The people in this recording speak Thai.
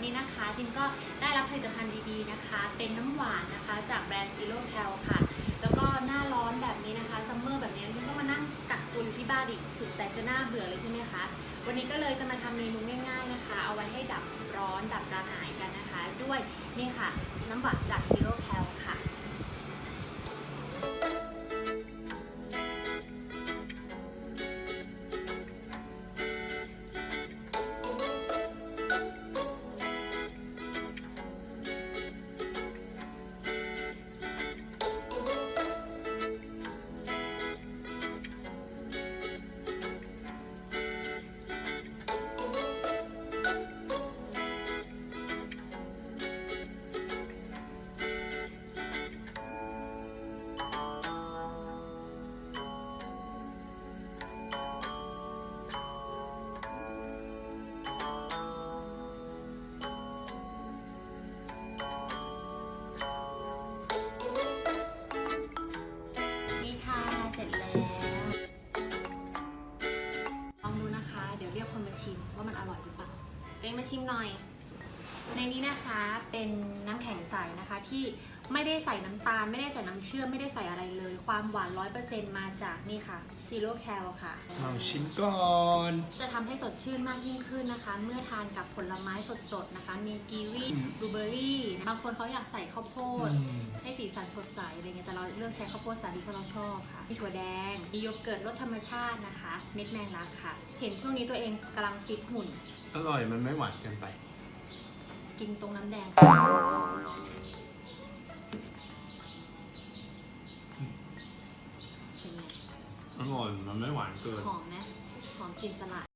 วันนี้นะคะจินก็ได้รับผลิตภัณฑ์ดีๆนะคะ เป็นน้ำหวานนะคะ จากแบรนด์ซีโร่แคลค่ะ แล้วก็หน้าร้อนแบบนี้นะคะซัมเมอร์แบบนี้จินต้องมานั่งกักตัวอยู่ที่บ้านอีกสุดแสนจะน่าเบื่อเลยใช่ไหมคะวันนี้ก็เลยจะมาทำเมนูง่ายๆนะคะ เอาไว้ให้ดับร้อนดับกระหายกันนะคะ ด้วยนี่ค่ะ น้ำหวานจากซีโร่แคลค่ะ อร่อยหรือเปล่าตัวเองมาชิมหน่อย ในนี้นะคะเป็นน้ำแข็งใสนะคะที่ ไม่ได้ใส่น้ำตาล ไม่ได้ใส่น้ำเชื่อมไม่ได้ใส่อะไรเลย ความหวาน 100%มาจากนี่ค่ะซีโร่แคลค่ะ ลองชิมก่อน จะทำให้สดชื่นมากยิ่งขึ้นนะคะ เมื่อทานกับผลไม้สดๆนะคะ มีกีวีบลูเบอร์รี่ บางคนเขาอยากใส่ข้าวโพด อืม ให้สีสันสดใสอะไรเงี้ยแต่เราเลือกใช้ข้าวโพดสาลีเพราะเราชอบค่ะ มีถั่วแดง มีโยเกิร์ตรสธรรมชาตินะคะ เม็ดแมงลักค่ะ เห็นช่วงนี้ตัวเองกำลังฟิตหุ่น อร่อยมันไม่หวานเกินไป กินตรงน้ำแดงเป็นไง อร่อยมันไม่หวานเกิน หอมไหมหอมกลิ่นสลัด